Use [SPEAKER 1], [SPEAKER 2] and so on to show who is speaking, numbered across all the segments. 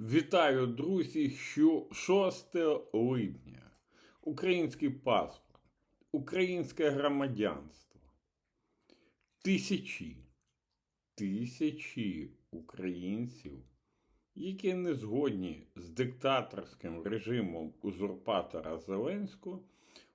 [SPEAKER 1] Вітаю, друзі! Що 6 липня. Український паспорт, українське громадянство. Тисячі, тисячі українців, які не згодні з диктаторським режимом узурпатора Зеленського,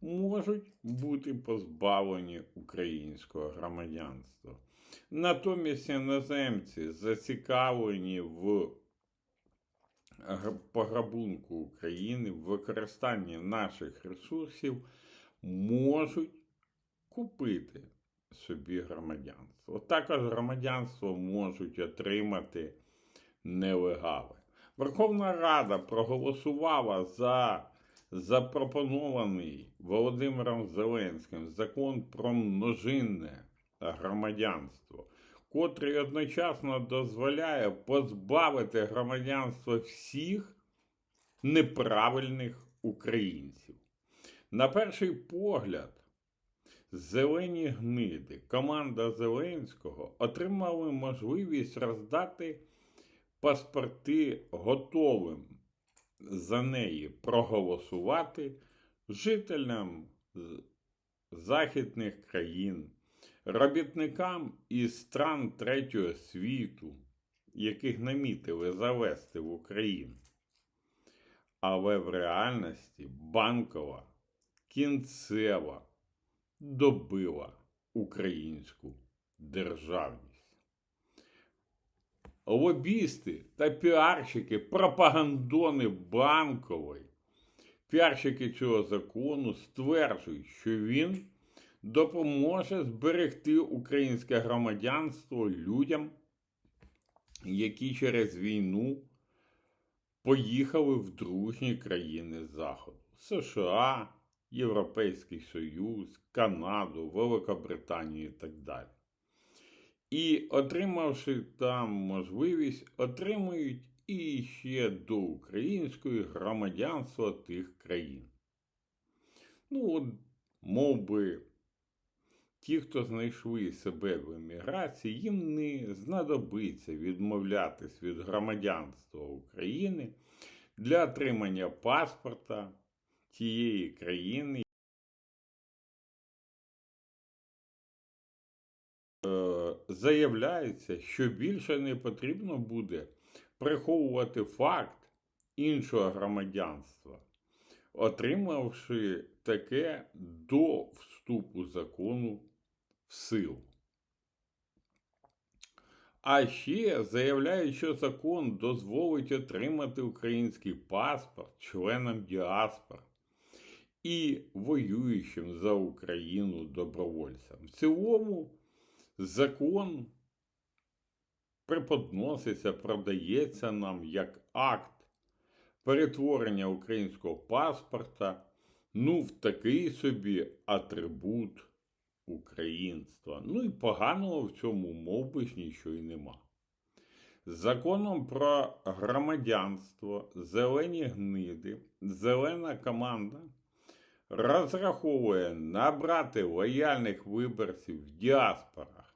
[SPEAKER 1] можуть бути позбавлені українського громадянства. Натомість іноземці зацікавлені в пограбунку України, використанні наших ресурсів можуть купити собі громадянство. Також громадянство можуть отримати нелегали. Верховна Рада проголосувала за запропонований Володимиром Зеленським закон про множинне громадянство, котрий одночасно дозволяє позбавити громадянства всіх неправильних українців. На перший погляд, зелені гниди, команда Зеленського отримали можливість роздати паспорти готовим за неї проголосувати жителям західних країн, робітникам із стран третього світу, яких намітили завести в Україну. Але в реальності банкова кінцева добила українську державність. Лобісти та піарщики, пропагандони банкової, піарщики цього закону стверджують, що він допоможе зберегти українське громадянство людям, які через війну поїхали в дружні країни Заходу США, Європейський Союз, Канаду, Великобританію і так далі. І отримавши там можливість, отримують і ще до української громадянства тих країн. Ну, от, мов би, ті, хто знайшли себе в еміграції, їм не знадобиться відмовлятись від громадянства України для отримання паспорта тієї країни. Е, Заявляється, що більше не потрібно буде приховувати факт іншого громадянства, отримавши таке до вступу закону в силу. А ще заявляють, що закон дозволить отримати український паспорт членам діаспор і воюючим за Україну добровольцям. В цілому закон преподноситься, продається нам як акт перетворення українського паспорта ну, в такий собі атрибут українства. Ну і поганого в цьому мов би нічого й нема. Законом про громадянство зелені гниди, зелена команда розраховує набрати лояльних виборців в діаспорах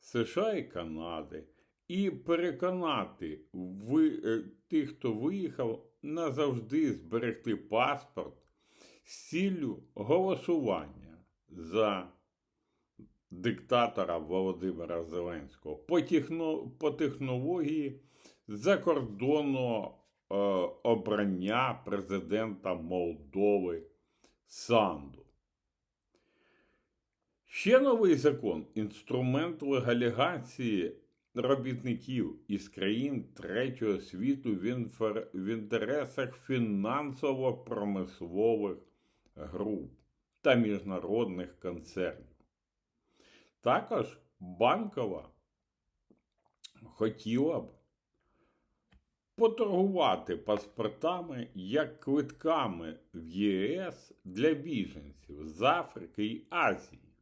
[SPEAKER 1] США і Канади і переконати ви, е, тих, хто виїхав, назавжди зберегти паспорт з ціллю голосування за диктатора Володимира Зеленського по, техно, по технології закордонного е, обрання президента Молдови Санду. Ще новий закон інструмент легалігації робітників із країн третього світу в, інтересах фінансово-промислових груп та міжнародних концернів. Також банкова хотіла б поторгувати паспортами як квитками в ЄС для біженців з Африки і Азії.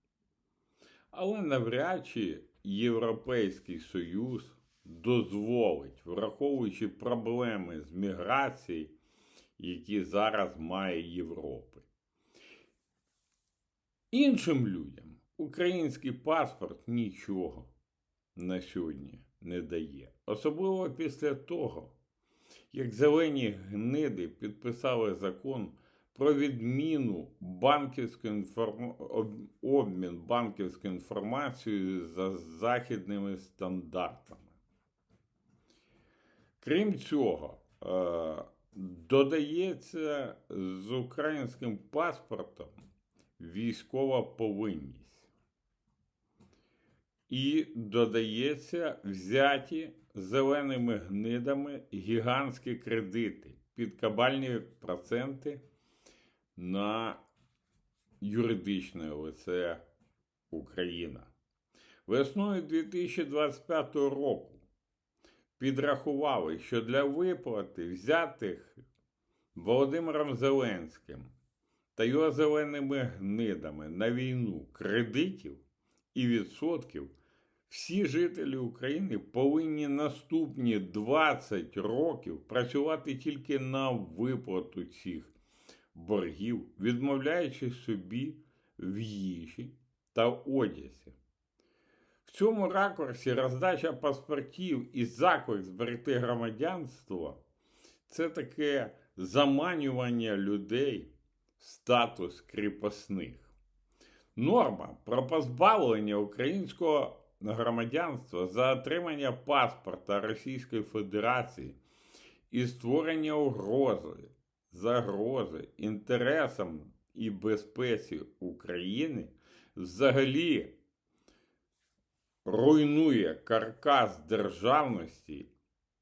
[SPEAKER 1] Але навряд чи Європейський Союз дозволить, враховуючи проблеми з міграцією, які зараз має Європи. Іншим людям український паспорт нічого на сьогодні не дає. Особливо після того, як зелені гниди підписали закон про відміну банківської інформ... обмін банківською інформацією за західними стандартами. Крім цього, е, додається з українським паспортом військова повинність. І додається взяті зеленими гнидами гігантські кредити під кабальні проценти на юридичне лице Україна. Весною 2025 року підрахували, що для виплати взятих Володимиром Зеленським та його зеленими гнидами на війну кредитів і відсотків всі жителі України повинні наступні 20 років працювати тільки на виплату цих боргів, відмовляючи собі в їжі та одязі. В цьому ракурсі роздача паспортів і заклик зберегти громадянство це таке заманювання людей в статус кріпосних. Норма про позбавлення українського громадянства за отримання паспорта Російської Федерації і створення угрози, загрози інтересам і безпеці України взагалі руйнує каркас державності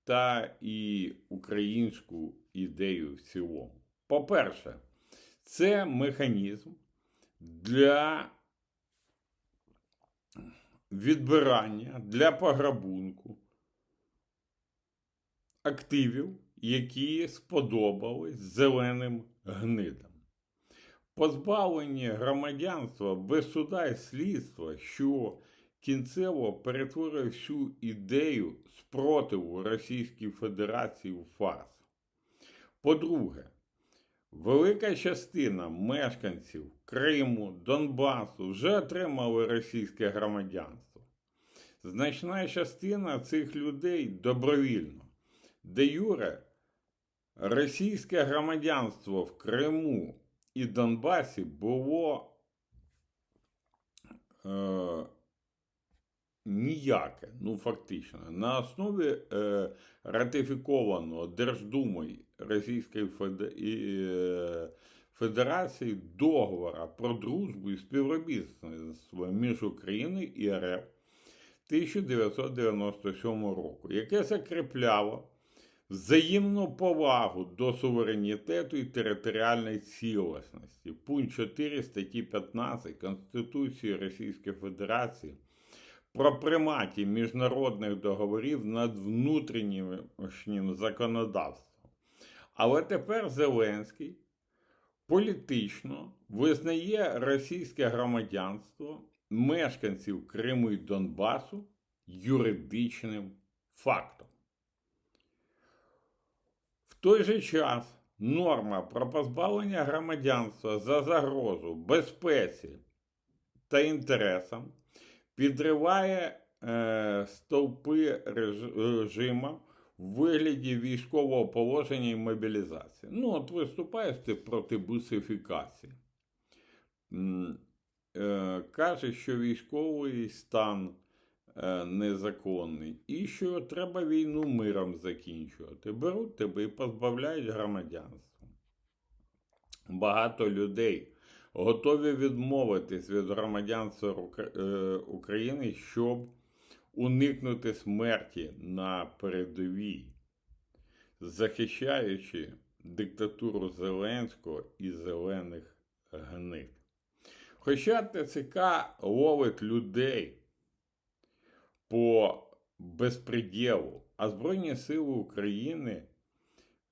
[SPEAKER 1] та і українську ідею в цілому. По-перше, це механізм для відбирання для пограбунку активів, які сподобались зеленим гнидам. Позбавлення громадянства без суда і слідства, що кінцево перетворює всю ідею спротиву Російській Федерації у фарс. По-друге, велика частина мешканців Криму, Донбасу вже отримали російське громадянство. Значна частина цих людей добровільно. Де Юре, російське громадянство в Криму і Донбасі було е, ніяке, ну фактично, на основі е, ратифікованого Держдумою Російської е, Федерації договора про дружбу і співробітництво між Україною і РФ 1997 року, яке закріпляло взаємну повагу до суверенітету і територіальної цілісності. Пункт 4 статті 15 Конституції Російської Федерації про приматі міжнародних договорів над внутрішнім законодавством. Але тепер Зеленський політично визнає російське громадянство мешканців Криму і Донбасу юридичним фактом. Той же час норма про позбавлення громадянства за загрозу безпеці та інтересам підриває е, стовпи режиму в вигляді військового положення і мобілізації. Ну, от виступаєш ти проти бусифікації. Е, Каже, що військовий стан незаконний і що треба війну миром закінчувати. Беруть тебе і позбавляють громадянства. Багато людей готові відмовитись від громадянства е, України, щоб уникнути смерті на передовій, захищаючи диктатуру Зеленського і зелених гнид. Хоча ТЦК ловить людей по безпреділу, а Збройні Сили України,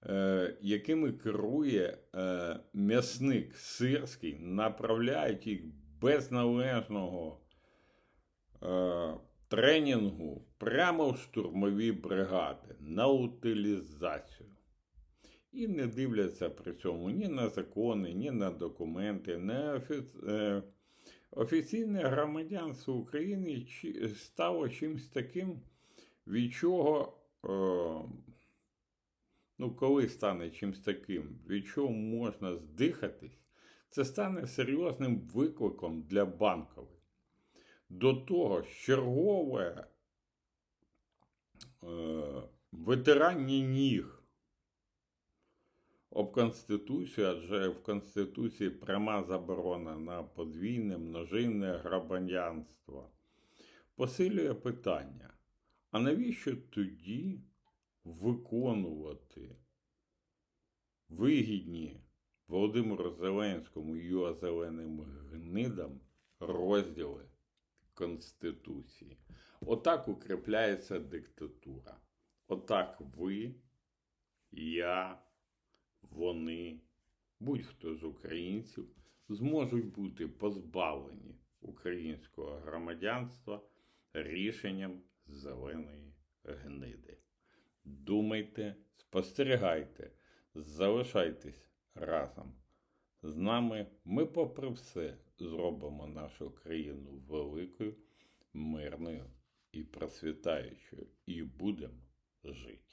[SPEAKER 1] е, якими керує е, м'ясник Сирський, направляють їх без належного е, тренінгу прямо в штурмові бригади на утилізацію. І не дивляться при цьому ні на закони, ні на документи, не офіц... е, офіційне громадянство України стало чимось таким, від чого е, ну, коли стане чимось таким, від чого можна здихатись, це стане серйозним викликом для банкової. До того ж, чергове е, витирання ніг об Конституцію, адже в Конституції пряма заборона на подвійне множинне грабанянство, посилює питання. А навіщо тоді виконувати вигідні Володимиру Зеленському і його зеленим гнидам розділи Конституції? Отак укріпляється диктатура. Отак ви, я, вони, будь-хто з українців зможуть бути позбавлені українського громадянства рішенням зеленої гниди. Думайте, спостерігайте, залишайтесь разом. З нами ми, попри все, зробимо нашу країну великою, мирною і процвітаючою, і будемо жити.